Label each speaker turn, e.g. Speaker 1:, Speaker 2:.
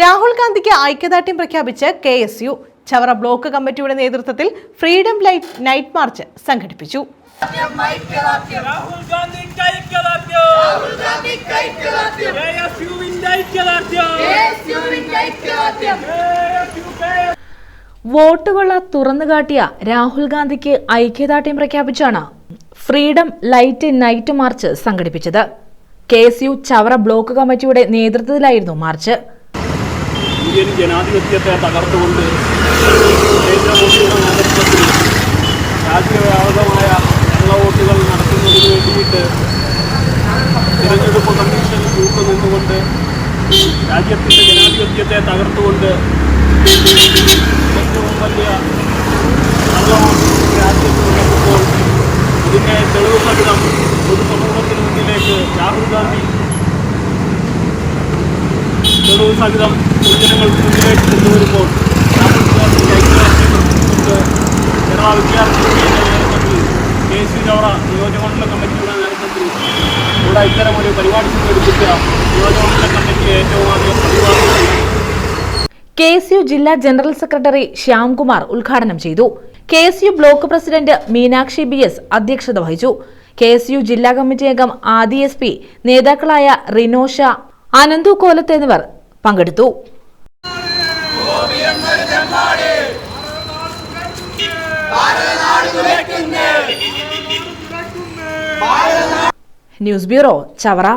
Speaker 1: രാഹുൽ ഗാന്ധിക്ക് ഐക്യദാർഢ്യം പ്രഖ്യാപിച്ച് K S U Chavara block കമ്മിറ്റിയുടെ നേതൃത്വത്തിൽ ഫ്രീഡം ലൈറ്റ് നൈറ്റ് മാർച്ച് സംഘടിപ്പിച്ചു.
Speaker 2: വോട്ടുകൊള്ള തുറന്നുകാട്ടിയ രാഹുൽ ഗാന്ധിക്ക് ഐക്യദാർഢ്യം പ്രഖ്യാപിച്ചാണ് ഫ്രീഡം ലൈറ്റ് നൈറ്റ് മാർച്ച് സംഘടിപ്പിച്ചത്. K S U Chavara block കമ്മിറ്റിയുടെ നേതൃത്വത്തിലായിരുന്നു മാർച്ച്.
Speaker 3: ഇന്ത്യൻ ജനാധിപത്യത്തെ തകർത്തുകൊണ്ട് നരേന്ദ്രമോദിയുടെ നേതൃത്വത്തിൽ രാജ്യവ്യാപകമായ കള്ളവോട്ടുകൾ നടത്തുന്നതിന് വേണ്ടിയിട്ട് തിരഞ്ഞെടുപ്പ് കമ്മീഷൻ കൂട്ടുനിന്നുകൊണ്ട് രാജ്യത്തിന്റെ ജനാധിപത്യത്തെ തകർത്തുകൊണ്ട് ഏറ്റവും വലിയ കള്ളവോട്ട് രാജ്യത്ത് നടക്കുമ്പോൾ ഇതിന്റെ തെളിവ് സഹിതം പൊതുസമൂഹത്തിന് മുന്നിലേക്ക് രാഹുൽ ഗാന്ധി തെളിവ് സഹിതം പൊതുജനങ്ങൾക്ക് മുന്നിലേക്ക് കൊണ്ടുവരുമ്പോൾ കേരള വിദ്യാർത്ഥി നേതൃത്വത്തിൽ കെ സി ചവറ നിയോജകമണ്ഡല കമ്മിറ്റിയുടെ നേതൃത്വത്തിൽ ഇവിടെ ഇത്തരം ഒരു പരിപാടി സംഘടിപ്പിച്ച നിയോജകമണ്ഡല കമ്മിറ്റിയെ ഏറ്റവും ആദ്യം അഭിവാദ്യം
Speaker 2: കെ എസ് യു ജില്ലാ ജനറൽ സെക്രട്ടറി ശ്യാംകുമാർ ഉദ്ഘാടനം ചെയ്തു. K S U block president Meenakshi B S അധ്യക്ഷത വഹിച്ചു. കെ എസ് യു ജില്ലാ കമ്മിറ്റി അംഗം ആദി എസ് പി നേതാക്കളായ റിനോഷ അനന്തു കോലത്ത് എന്നിവർ പങ്കെടുത്തു. News bureau Chavara.